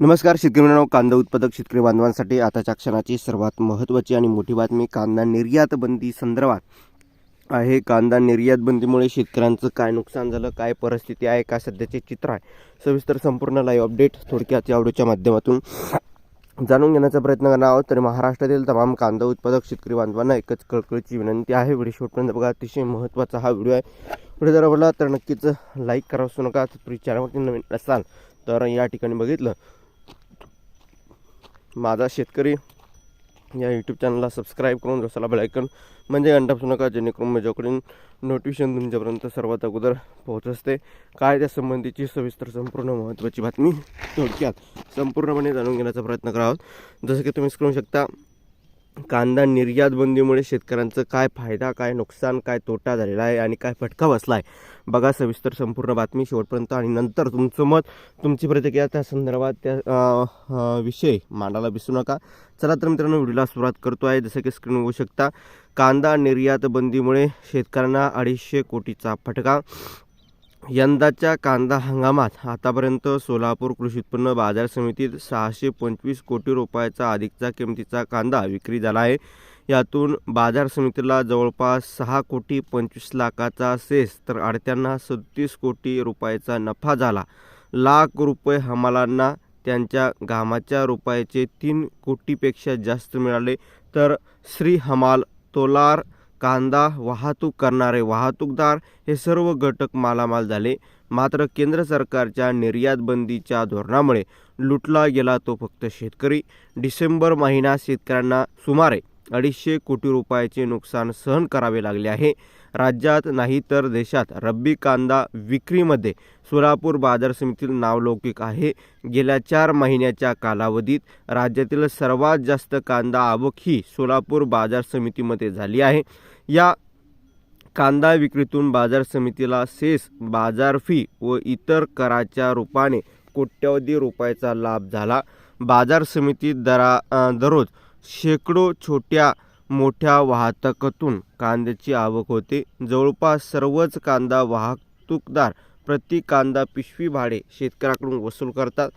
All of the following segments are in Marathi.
नमस्कार शेतकरी मित्रांनो कांदा उत्पादक शेतकरी बांधवांसाठी आताच्या क्षणाची सर्वात महत्त्वाची आणि मोठी बातमी कांदा निर्यात बंदी संदर्भात. आहे कांदा निर्यात बंदीमुळे शेतकऱ्यांचं काय नुकसान झालं काय परिस्थिती आहे काय सध्याचे चित्र आहे सविस्तर संपूर्ण लाईव्ह अपडेट थोडक्यात या व्हिडिओच्या माध्यमातून जाणून घेण्याचा प्रयत्न करणार आहोत. तरी महाराष्ट्रातील तमाम कांदा उत्पादक शेतकरी बांधवांना एकच कळकळीची विनंती आहे. व्हिडिओ शेवटपर्यंत बघा अतिशय महत्त्वाचा हा व्हिडिओ आहे. व्हिडिओ जर आवडला तर नक्कीच लाईक करा असू नका. तुम्ही चॅनलवरती नवीन असाल तर या ठिकाणी बघितलं माझा शेतकरी या यूट्यूब चॅनलला सबस्क्राईब करून जसाला बेलायकन म्हणजे घंटा असू नका जेणेकरून माझ्याकडून नोटिफिकेशन तुमच्यापर्यंत सर्वात अगोदर पोहोच असते. काय त्या संबंधीची सविस्तर संपूर्ण महत्त्वाची बातमी थोडक्यात संपूर्णपणे जाणून घेण्याचा प्रयत्न करावा. जसं की तुम्ही करू शकता कांदा निर्यात बंदीमुळे शेतकऱ्यांचं काय फायदा काय नुकसान काय तोटा झालेला आहे आणि काय फटका बसला आहे बघा सविस्तर संपूर्ण बातमी शेवटपर्यंत आणि नंतर तुमचं मत तुमची प्रतिक्रिया त्या संदर्भात त्या विषय मांडायला विसरू नका. चला तर मित्रांनो व्हिडिओला सुरुवात करतो आहे. जसं की स्क्रीन होऊ शकता कांदा निर्यात बंदीमुळे शेतकऱ्यांना अडीचशे कोटीचा फटका यंदाच्या कांदा हंगामात आतापर्यंत सोलापूर कृषी उत्पन्न बाजार समितीत सहाशे पंचवीस कोटी रुपयाचा अधिकचा किमतीचा कांदा विक्री झाला आहे. यातून बाजार समितीला जवळपास सहा कोटी पंचवीस लाखाचा सेस तर आडत्यांना सदतीस कोटी रुपयाचा नफा झाला. लाख रुपये हमालांना त्यांच्या घामाच्या रुपयाचे तीन कोटीपेक्षा जास्त मिळाले. तर श्री हमाल तोलार कांदा वाहतूक करणारे वाहतूकदार हे सर्व घटक मालामाल झाले. मात्र केंद्र सरकारच्या निर्यात बंदीच्या धोरणामुळे लुटला गेला तो फक्त शेतकरी. डिसेंबर महिना शेतकऱ्यांना सुमारे अडीचशे कोटी रुपयाचे नुकसान सहन करावे लागले आहे. राज्यात नाही तर देशात रब्बी कांदा विक्रीमध्ये सोलापूर बाजार समितीतील नावलौकिक आहे. गेल्या चार महिन्याच्या कालावधीत राज्यातील सर्वात जास्त कांदा आवक ही सोलापूर बाजार समितीमध्ये झाली आहे. या कांदा विक्रीतून बाजार समितीला सेस बाजार फी व इतर कराच्या रूपाने कोट्यवधी रुपयाचा लाभ झाला. बाजार समितीत दरा दररोज शेकडो छोट्या मोठ्या वाहतुकीतून कांद्याची आवक होते. जवळपास सर्वच कांदा वाहतूकदार प्रति कांदा पिशवी भाडे शेतकऱ्याकडून वसूल करतात.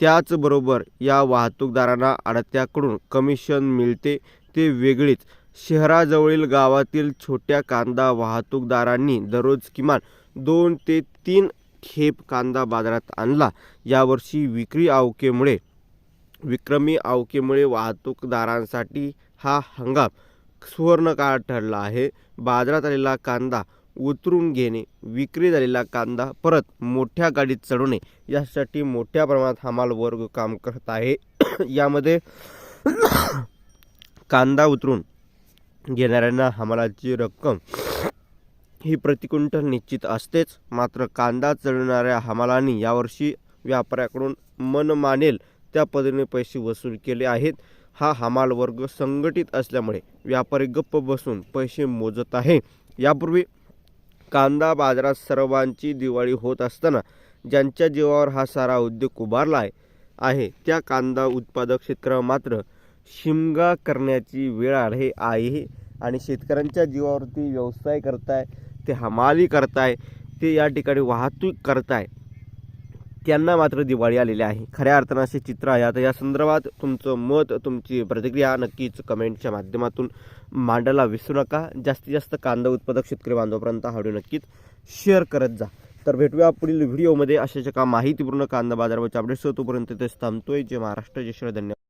त्याचबरोबर या वाहतूकदारांना आडत्याकडून कमिशन मिळते. ते वेगळीच. शहराजवळील गावातील छोट्या कांदा वाहतूकदारांनी दररोज किमान दोन ते तीन खेप कांदा बाजारात आणला. यावर्षी विक्री आवकेमुळे विक्रमी आवकेमुळे वाहतूकदारांसाठी हा हंगाम सुवर्णकाळ ठरला आहे. बाजारात आलेला कांदा उतरून घेणे विक्री झालेला कांदा परत मोठ्या गाडीत चढवणे यासाठी मोठ्या प्रमाणात हमाल वर्ग काम करत आहे. यामध्ये कांदा उतरून घेणाऱ्यांना हमालाची रक्कम ही प्रतिकुंटल निश्चित असतेच. मात्र कांदा चढवणाऱ्या हमालांनी यावर्षी व्यापाऱ्याकडून मन मानेल त्या पद्धतीने पैसे वसूल केले आहेत. हा हमाल वर्ग संघटित असल्यामुळे व्यापारी गप्प बसून पैसे मोजत आहे. यापूर्वी कांदा बाजारात सर्वांची दिवाळी होत असताना ज्यांच्या जीवावर हा सारा उद्योग उभारला आहे त्या कांदा उत्पादक शेतकऱ्यांना मात्र शिमगा करण्याची वेळ आहे आहे आणि शेतकऱ्यांच्या जीवावरती व्यवसाय करताय ते हमाली करताय ते या ठिकाणी वाहतूक करताय. त्यांना मात्र दिवाळी आलेली आहे. खऱ्या अर्थानं असे चित्र आहे. आता या संदर्भात तुमचं मत तुमची प्रतिक्रिया नक्कीच कमेंटच्या माध्यमातून मांडायला विसरू नका. जास्तीत जास्त कांदा उत्पादक शेतकरी बांधवापर्यंत हा व्हिडिओ नक्कीच शेअर करत जा. तर भेटूया पुढील व्हिडिओमध्ये. अशाच का माहितीपूर्ण कांदा बाजारावरच्या अपडेट्स तोपर्यंत तेच थांबतोय. जे महाराष्ट्र. जय धन्यवाद.